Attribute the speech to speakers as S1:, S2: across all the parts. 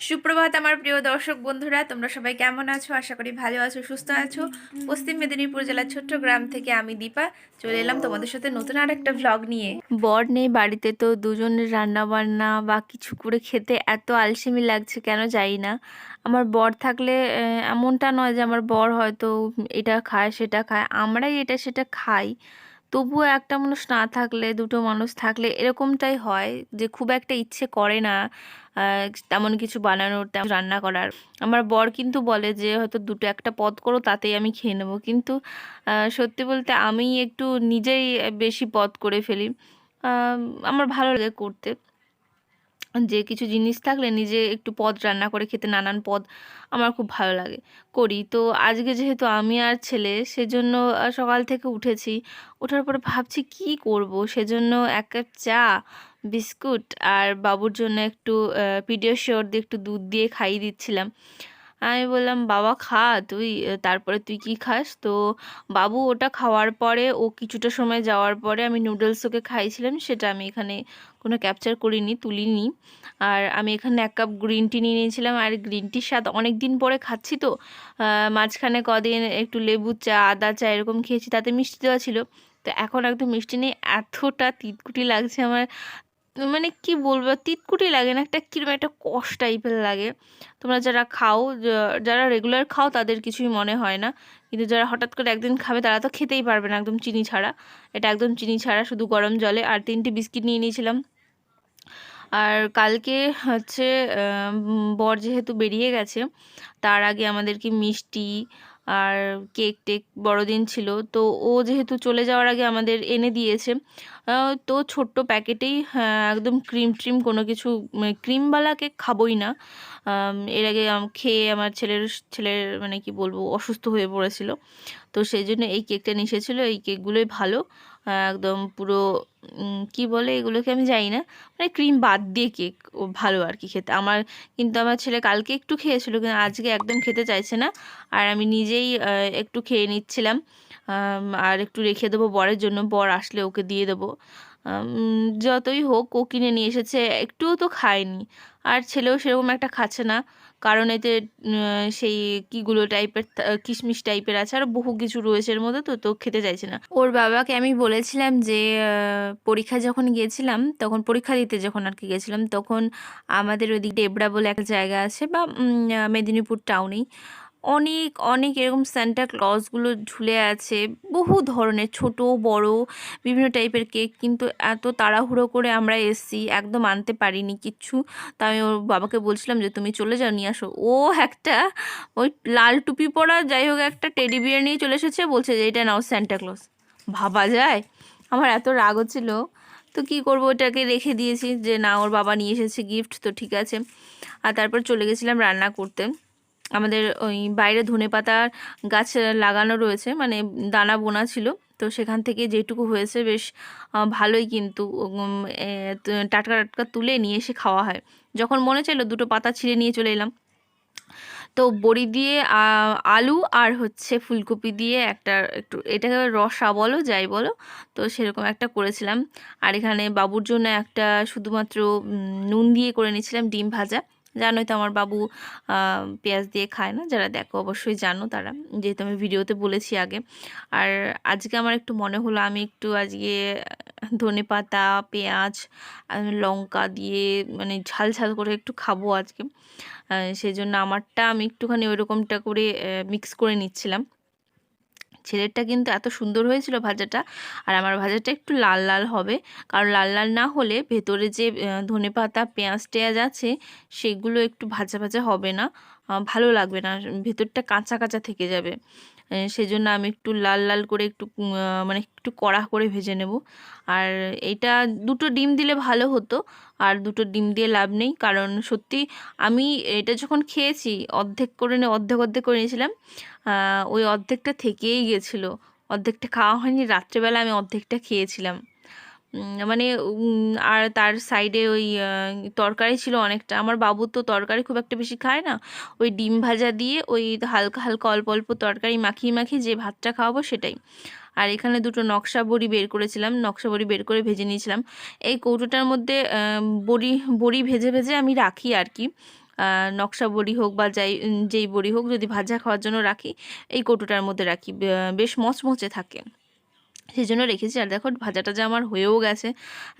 S1: সুপ্রভাত আমার প্রিয় দর্শক বন্ধুরা, তোমরা সবাই কেমন আছো? আশা করি ভালো আছো, সুস্থ আছো। পশ্চিম মেদিনীপুর জেলার ছোট্ট গ্রাম থেকে আমি দীপা, চলে এলাম তোমাদের সাথে নতুন আর একটা ভ্লগ নিয়ে। বর নেই বাড়িতে তো দুজনের রান্না বান্না বা কিছু করে খেতে এত আলসেমি লাগছে, কেন যাই না? আমার বর থাকলে এমনটা নয় যে আমার বর হয়তো এটা খায়, সেটা খায়। আমরাই এটা, সেটা খাই। তবুও একটা মানুষ না থাকলে, দুটো মানুষ থাকলে এরকমটাই হয় যে খুব একটা ইচ্ছে করে না। তেমন কিছু বানানোর, তেমন রান্না করার। আমার বর কিন্তু বলে যে, হয়তো দুটো একটা পদ করো, তাতেই আমি খেয়ে নেব। কিন্তু সত্যি বলতে আমি একটু নিজেই বেশি পদ করে ফেলি। আমার ভালো লাগে করতে। যে কিছু জিনিস থাকলে নিজে একটু পদ রান্না করে খেতে নানান পদ আমার খুব ভালো লাগে, করি। তো আজকে যেহেতু আমি আর ছেলে, সেজন্য সকাল থেকে উঠেছি। ওঠার পরে ভাবছি কি করব? সেজন্য এক কাপ চা, বিস্কুট আর বাবুর জন্য একটু পিডিয়াশিওর দিয়ে একটু দুধ দিয়ে খাইয়ে দিচ্ছিলাম। আমি বললাম, বাবা, খা, তুই তারপরে তুই কি খাস? তো বাবু ওটা খাওয়ার পরে, ও কিছুটা সময় যাওয়ার পরে আমি নুডলস ওকে খাইছিলাম সেটা আমি এখানে কোনো ক্যাপচার করিনি, তুলিনি। আর আমি এখানে এক কাপ গ্রিন টি নিয়ে নিয়েছিলাম, আর গ্রিন টির স্বাদ অনেক দিন পরে খাচ্ছি তো। মাঝখানে কদিন একটু লেবু চা, আদা চা এরকম খেয়েছি, তাতে মিষ্টি দেওয়া ছিল। তো এখন একদম মিষ্টি নেই, এতটা তিতকুটি লাগছে আমার মানে কি বলব, তিতকুটি লাগে না, একটা কীরকম একটা কষ টাইপের লাগে। তোমরা যারা খাও যারা রেগুলার খাও, তাদের কিছুই মনে হয় না। কিন্তু যারা হঠাৎ করে একদিন খাবে, তারা তো খেতেই পারবে না একদম চিনি ছাড়া। এটা একদম চিনি ছাড়া, শুধু গরম জলে। আর তিনটে বিস্কিট নিয়ে নিয়েছিলাম। আর কালকে হচ্ছে বর যেহেতু বেরিয়ে গেছে, তার আগে আমাদেরকে মিষ্টি আর কেক টেক বড়দিন ছিল তো ও যেহেতু চলে যাওয়ার আগে আমাদের এনে দিয়েছে। তো ছোট্ট প্যাকেটেই হ্যাঁ, একদম ক্রিম ট্রিম কোনো কিছু মানে ক্রিমওয়ালা কেক খাবই না। এর আগে খেয়ে আমার ছেলের ছেলের মানে কি বলব অসুস্থ হয়ে পড়েছিল। তো সেই জন্য এই কেকটা নিষেছিল এই কেকগুলোই ভালো। একদম পুরো কি বলে এগুলোকে আমি জানি না। মানে ক্রিম বাদ দিয়ে কেক ও ভালো আর কি খেতে। আমার কিন্তু আমার ছেলে কালকে একটু খেয়েছিল, কিন্তু আজকে একদম খেতে চাইছে না। আর আমি নিজেই একটু খেয়ে নিচ্ছিলাম। আর একটু রেখে দেবো বরের জন্য। বর আসলে ওকে দিয়ে দেবো। যতই হোক ও কিনে নিয়ে এসেছে। একটুও তো খায়নি। আর ছেলেও সেরকম একটা খাচ্ছে না। কারণ এতে সেই কিগুলো টাইপের কিশমিশ টাইপের আছে, আর বহু কিছু রয়েছে এর মধ্যে, তো তো খেতে চাইছে না। ওর বাবাকে আমি বলেছিলাম যে পরীক্ষা যখন গিয়েছিলাম, তখন পরীক্ষা দিতে যখন আর কি গেছিলাম তখন আমাদের ওদিক ডেবড়া বলে একটা জায়গা আছে বা মেদিনীপুর টাউনেই অনেক অনেক এরকম সান্টা ক্লজগুলো ঝুলে আছে। বহু ধরনের, ছোট, বড়, বিভিন্ন টাইপের কেক কিন্তু এত তাড়াহুড়ো করে আমরা এসছি, একদম আনতে পারিনি কিচ্ছু তা আমি ওর বাবাকে বলছিলাম যে, তুমি চলে যাও, নিয়ে আসো। ও একটা, ওই লাল টুপি পরা যাই হোক একটা টেডি বিয়ার নিয়ে চলে এসেছে, বলছে যে, এটা নাও স্যান্টা ক্লজ ভাবা যায়? আমার এত রাগ হচ্ছিল। তো কি করব, ওটাকে রেখে দিয়েছি যে, না, ওর বাবা নিয়ে এসেছে গিফট তো ঠিক আছে। আর তারপর চলে গেছিলাম রান্না করতে। আমাদের ওই বাইরে ধনেপাতার গাছ লাগানো রয়েছে মানে দানা বোনা ছিল। তো সেখান থেকে যেটুকু হয়েছে বেশ ভালোই কিন্তু টাটকা টাটকা তুলে নিয়ে এসে খাওয়া হয়। যখন মনে চাইলো দুটো পাতা ছিঁড়ে নিয়ে চলে এলাম। তো বড়ি দিয়ে আলু আর হচ্ছে ফুলকপি দিয়ে একটা একটু, এটাকে রসা বলো, যাই বলো, তো সেরকম একটা করেছিলাম। আর এখানে বাবুর জন্য একটা শুধুমাত্র নুন দিয়ে করে নিয়েছিলাম ডিম ভাজা। জানোই তো আমার বাবু পেঁয়াজ দিয়ে খায় না, যারা দেখো অবশ্যই জানো তারা। যেহেতু আমি ভিডিওতে বলেছি আগে। আর আজকে আমার একটু মনে হলো আমি একটু আজকে ধনে পাতা, পেঁয়াজ লঙ্কা দিয়ে মানে ঝাল ঝাল করে একটু খাব আজকে। সেই জন্য আমারটা আমি একটুখানি ওইরকমটা করে মিক্স করে নিচ্ছিলাম। ছেলেরটা কিন্তু এত সুন্দর হয়েছিল ভাজাটা। আর আমার ভাজাটা একটু লাল লাল হবে। কারণ লাল লাল না হলে ভেতরে যে ধনে পাতা পেঁয়াজ, টেয়াজ আছে, সেগুলো একটু ভাজা ভাজা হবে না। ভালো লাগবে না। ভেতরটা কাঁচা কাঁচা থেকে যাবে। সেজন্য আমি একটু লাল লাল করে একটু মানে একটু কড়া করে ভেজে নেব। আর এটা দুটো ডিম দিলে ভালো হতো, আর দুটো ডিম দিয়ে লাভ নেই। কারণ সত্যি আমি এটা যখন খেয়েছি, অর্ধেক করে নিয়ে অর্ধেক অর্ধেক করে নিয়েছিলাম ওই অর্ধেকটা থেকেই গেছিল। অর্ধেকটা খাওয়া হয়নি, রাত্রেবেলা আমি অর্ধেকটা খেয়েছিলাম। মানে আর তার সাইডে ওই তরকারি ছিল অনেকটা। আমার বাবু তো তরকারি খুব একটা বেশি খায় না। ওই ডিম ভাজা দিয়ে ওই হালকা হালকা, অল্প অল্প তরকারি মাখিয়ে মাখিয়ে যে ভাতটা খাওয়াবো সেটাই। আর এখানে দুটো নকশা বড়ি বের করেছিলাম। নকশা বড়ি বের করে ভেজে নিয়েছিলাম। এই কৌটোটার মধ্যে বড়ি বড়ি ভেজে ভেজে আমি রাখি আর কি। নকশা বড়ি হোক বা যাই, যেই বড়ি হোক যদি ভাজা খাওয়ার জন্য রাখি, এই কৌটোটার মধ্যে রাখি। বেশ মচমচে থাকে। সেই জন্য রেখেছি। আর দেখো ভাজাটা যে আমার হয়েও গেছে,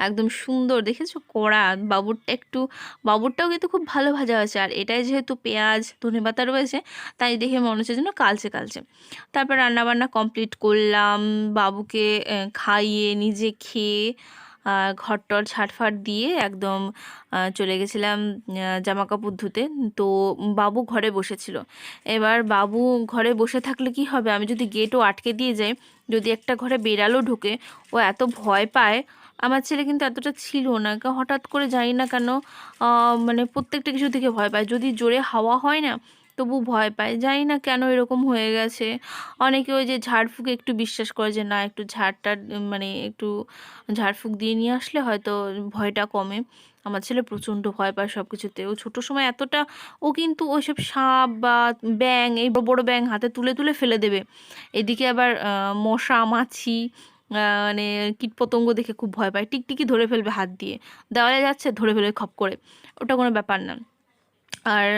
S1: একদম সুন্দর। দেখেছ? কড়া বাবুরটা একটু, বাবুরটাও কিন্তু খুব ভালো ভাজা হয়েছে। আর এটাই যেহেতু পেঁয়াজ, ধনে পাতা রয়েছে, তাই দেখে মনে হচ্ছে যেন কালচে কালচে। তারপর রান্নাবান্না কমপ্লিট করলাম। বাবুকে খাইয়ে, নিজে খেয়ে আহ, ঘর টর ঝাটফাট দিয়ে একদম চলে গেছিলাম জামা কাপড় ধুতে। তো বাবু ঘরে বসেছিল। এবার বাবু ঘরে বসে থাকলে কি হবে? আমি যদি গেটও আটকে দিয়ে যাই যদি একটা ঘরে বেড়ালো ঢোকে ও এত ভয় পায় আমার ছেলে কিন্তু এতটা ছিল না। হঠাৎ করে জানি না কেন মানে প্রত্যেকটা কিছু থেকে ভয় পায়। যদি জোরে হাওয়া হয় না তবু ভয় পায়। জানি না কেন এরকম হয়ে গেছে। অনেকে ওই যে ঝাড়ফুঁকে একটু বিশ্বাস করে যে, না, একটু ঝাড়টা মানে একটু ঝাড়ফুঁক দিয়ে নিয়ে আসলে হয়তো ভয়টা কমে। আমার ছেলে প্রচণ্ড ভয় পায় সব কিছুতে ও ছোটো সময় এতটা, ও কিন্তু ওইসব সাপ বা ব্যাং এই বড় বড় ব্যাং হাতে তুলে তুলে ফেলে দেবে। এদিকে আবার মশা, মাছি মানে কীটপতঙ্গ দেখে খুব ভয় পায়। টিকটিকি ধরে ফেলবে হাত দিয়ে। দেওয়ালে যাচ্ছে, ধরে ফেলবে খপ করে। ওটা কোনো ব্যাপার না। আর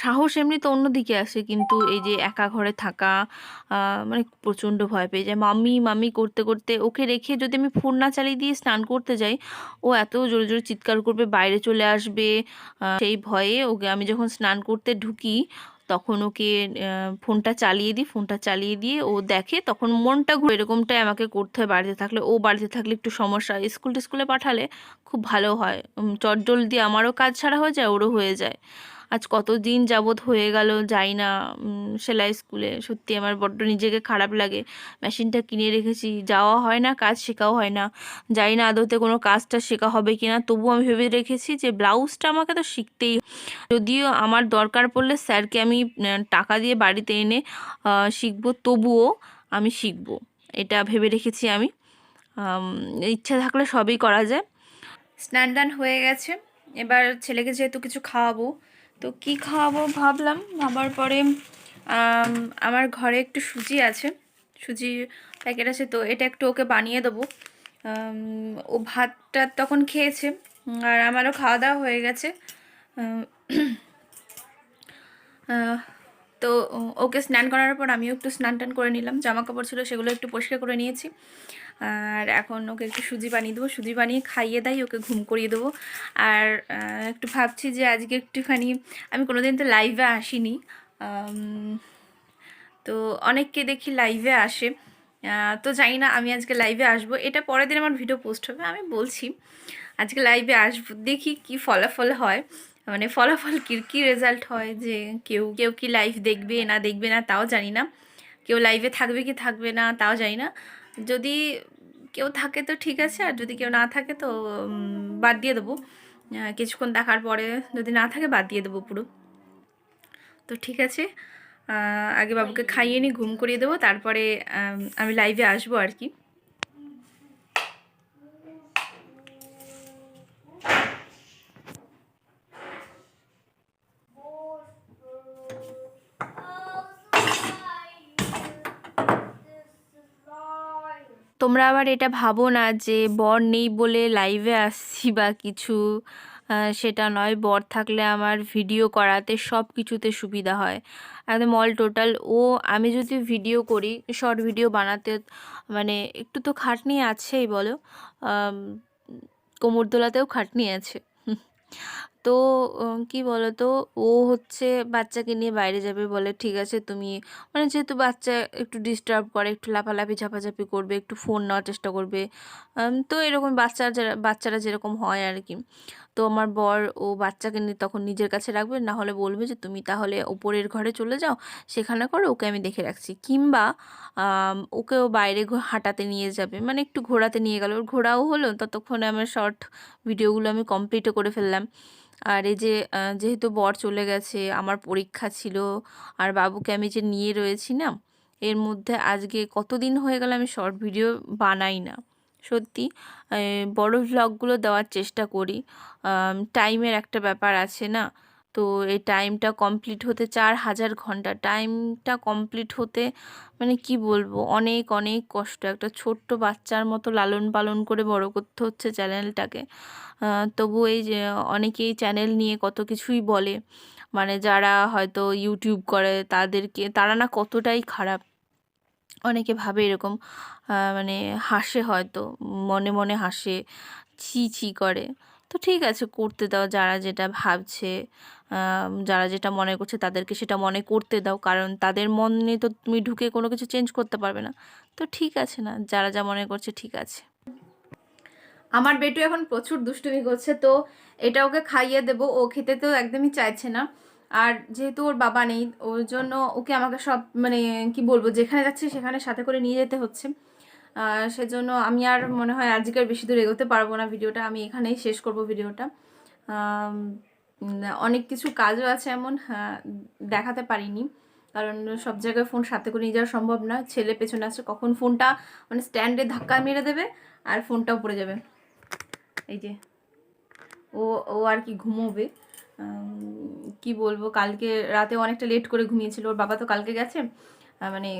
S1: সাহস এমনি তো অন্যদিকে আসে, কিন্তু এই যে একা ঘরে থাকা মানে প্রচণ্ড ভয় পেয়ে যায়। মামি মামি করতে করতে ওকে রেখে যদি আমি ফোন না চালিয়ে দিয়ে স্নান করতে যাই, ও এত জোরে জোরে চিৎকার করবে, বাইরে চলে আসবে সেই ভয়ে ওকে আমি যখন স্নান করতে ঢুকি তখন ওকে ফোনটা চালিয়ে দিই, ফোনটা চালিয়ে দিয়ে ও দেখে তখন মনটা ঘুরে, এরকমটাই আমাকে করতে হয় বাড়িতে থাকলে। ও বাড়িতে থাকলে একটু সমস্যা স্কুল টিস্কুলে পাঠালে খুব ভালো হয়। চটজলদি আমারও কাজ ছাড়া হয়ে যায়, ওরও হয়ে যায়। আজ কত দিন যাবৎ হয়ে গেল যাই না সেলাই স্কুলে। সত্যি আমার বড্ড নিজেকে খারাপ লাগে। মেশিনটা কিনে রেখেছি, যাওয়া হয় না, কাজ শেখাও হয় না। যাই না, আদতে কোনো কাজটা শেখা হবে কি না তবুও আমি ভেবে রেখেছি যে ব্লাউজটা আমাকে তো শিখতেই যদিও আমার দরকার পড়লে স্যারকে আমি টাকা দিয়ে বাড়িতে এনে শিখব, তবুও আমি শিখব। এটা ভেবে রেখেছি আমি। ইচ্ছা থাকলে সবই করা যায়। স্নান টান হয়ে গেছে। এবার ছেলেকে যেহেতু কিছু খাওয়াবো তো কি খাওয়াবো ভাবলাম। ভাবার পরে আমার ঘরে একটু সুজি আছে। সুজি প্যাকেট আছে, তো এটা একটু ওকে বানিয়ে দেবো। ও ভাতটা তখন খেয়েছে, আর আমারও খাওয়া দাওয়া হয়ে গেছে। তো ওকে স্নান করার পর আমিও একটু স্নান টান করে নিলাম জামা কাপড় ছিল সেগুলো একটু পরিষ্কার করে নিয়েছি। আর এখন ওকে একটু সুজি বানিয়ে দেবো, সুজি বানিয়ে খাইয়ে দেয় ওকে ঘুম করিয়ে দেবো। আর একটু ভাবছি যে আজকে একটুখানি, আমি কোনোদিন তো লাইভে আসিনি তো অনেককে দেখি লাইভে আসে। তো জানি না আমি আজকে লাইভে আসব, এটা পরের দিন আমার ভিডিও পোস্ট হবে, আমি বলছি, আজকে লাইভে আসব, দেখি কি ফলাফল হয়। মানে ফলাফল কি, কী রেজাল্ট হয় যে কেউ কেউ কি লাইভ দেখবে, না দেখবে না তাও জানি না। কেউ লাইভে থাকবে কি থাকবে না তাও জানি না। যদি কেউ থাকে তো ঠিক আছে, আর যদি কেউ না থাকে তো বাদ দিয়ে দেবো। কিছুক্ষণ দেখার পরে যদি না থাকে বাদ দিয়ে দেবো পুরো। তো ঠিক আছে আগে বাবুকে খাইয়ে নিই ঘুম করিয়ে দেবো, তারপরে আমি লাইভে আসব আর কি। তোমরা আবার এটা ভাবো না যে বর নেই বলে লাইভে আসছি বা কিছু সেটা নয়। বর থাকলে আমার ভিডিও করাতে সব কিছুতে সুবিধা হয়। একদম অল টোটাল ও আমি যদি ভিডিও করি শর্ট ভিডিও বানাতে মানে একটু তো খাটনি আছেই বলো আম, কোমর দোলাতেও খাটনি আছে। তো কি বলো তো ও হচ্ছে বাচ্চাকে নিয়ে বাইরে যাবে বলে, ঠিক আছে, তুমি মানে যেহেতু বাচ্চা একটু ডিস্টার্ব করে, একটু লাফালাফি, ঝাপাঝাপি করবে, একটু ফোন নেওয়ার চেষ্টা করবে। তো এরকম বাচ্চা যারা, বাচ্চারা যেরকম হয় আর কি। তো আমার বর, ও বাচ্চাকে নিয়ে তখন নিজের কাছে রাখবে, না হলে বলবে যে, তুমি তাহলে ওপরের ঘরে চলে যাও, সেখানে করে, ওকে আমি দেখে রাখছি। কিংবা ওকেও বাইরে হাঁটাতে নিয়ে যাবে। মানে একটু ঘোরাতে নিয়ে গেল। ওর ঘোরাও হলো, ততক্ষণে আমার শর্ট ভিডিওগুলো আমি কমপ্লিটও করে ফেললাম। আর এই যে যেহেতু বর চলে গেছে, আমার পরীক্ষা ছিল, আর বাবুকে আমি যে নিয়ে রয়েছি না, এর মধ্যে আজকে কতদিন হয়ে গেল আমি শর্ট ভিডিও বানাই না। সত্যি বড় ভ্লগগুলো দেওয়ার চেষ্টা করি। টাইমের একটা ব্যাপার আছে না তো এই টাইমটা কমপ্লিট হতে চার হাজার ঘণ্টা। টাইমটা কমপ্লিট হতে মানে কি বলব? অনেক অনেক কষ্ট। একটা ছোট্ট বাচ্চার মতো লালন পালন করে বড় করতে হচ্ছে চ্যানেলটাকে তবু এই অনেকেই চ্যানেল নিয়ে কত কিছুই বলে। মানে যারা হয়তো ইউটিউব করে তাদেরকে, তারা না কতটাই খারাপ। অনেকে ভাবে এরকম মানে হাসে হয়তো, মনে মনে হাসে, ছি ছি করে। তো ঠিক আছে, করতে দাও। যারা যেটা ভাবছে যারা যেটা মনে করছে তাদেরকে সেটা মনে করতে দাও। কারণ তাদের মনে তো তুমি ঢুকে কোনো কিছু চেঞ্জ করতে পারবে না। তো ঠিক আছে না, যারা যা মনে করছে ঠিক আছে। আমার বেটু এখন প্রচুর দুষ্টুমি করছে, তো এটা ওকে খাইয়ে দেবো। ও খেতে তো একদমই চাইছে না। আর যেহেতু ওর বাবা নেই, ওর জন্য ওকে আমাকে সব মানে কি বলব, যেখানে যাচ্ছে সেখানে সাথে করে নিয়ে যেতে হচ্ছে। সেজন্য আমি আর মনে হয় আজকের বেশি দূর এগোতে পারব না ভিডিওটা আমি এখানেই শেষ করব ভিডিওটা। অনেক কিছু কাজও আছে এমন হ্যাঁ, দেখাতে পারিনি। কারণ সব জায়গায় ফোন সাথে করে নিয়ে যাওয়া সম্ভব না ছেলে পেছনে আছে কখন ফোনটা মানে স্ট্যান্ডে ধাক্কা মেরে দেবে আর ফোনটাও পড়ে যাবে। এই যে ও ও আর কি ঘুমোবে। কি বলব কালকে রাতে অনেকটা লেট করে ঘুমিয়েছিল ওর বাবা তো কালকে গেছে। মানে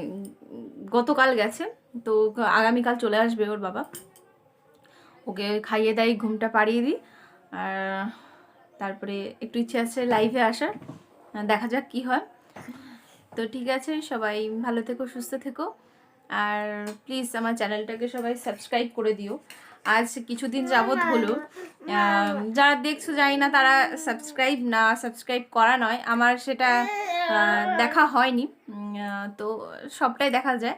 S1: গতকাল গেছে, তো আগামীকাল চলে আসবে ওর বাবা। ওকে খাইয়ে দেয়, ঘুমটা পাড়িয়ে দিই, আর তারপরে একটু ইচ্ছে আছে লাইভে আসার দেখা যাক কি হয়। তো ঠিক আছে, সবাই ভালো থেকো, সুস্থ থেকো, আর প্লিজ আমার চ্যানেলটাকে সবাই সাবস্ক্রাইব করে দিও। আজ কিছুদিন যাবৎ হলো। যারা দেখছ, জানি না তারা সাবস্ক্রাইব না সাবস্ক্রাইব করা নয়। আমার সেটা দেখা হয়নি। তো সবটাই দেখা যায়।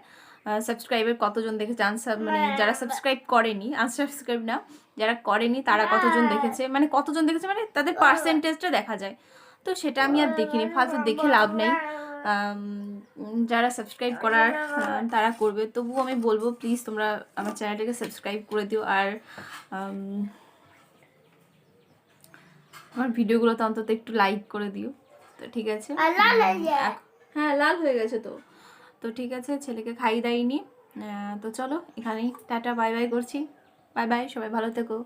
S1: সাবস্ক্রাইবের কতজন দেখেছে? আনসার মানে যারা সাবস্ক্রাইব করেনি আনসাবস্ক্রাইব না, যারা করেনি, তারা কতজন দেখেছে? মানে কতজন দেখেছে মানে তাদের পার্সেন্টেজটা দেখা যায়। তো সেটা আমি আর দেখিনি। ফালতু দেখে লাভ নেই। যারা সাবস্ক্রাইব করার তারা করবে। তবুও আমি বলব প্লিজ তোমরা আমার চ্যানেলটাকে সাবস্ক্রাইব করে দিও। আর আম, আমার ভিডিওগুলোতে অন্তত একটু লাইক করে দিও। তো ঠিক আছে? হ্যাঁ লাল হয়ে গেছে তো। তো ঠিক আছে ছেলেকে খাই দেয়নি। তো চলো এখানেই। টাটা বাই বাই করছি। বাই বাই সবাই ভালো থেকো।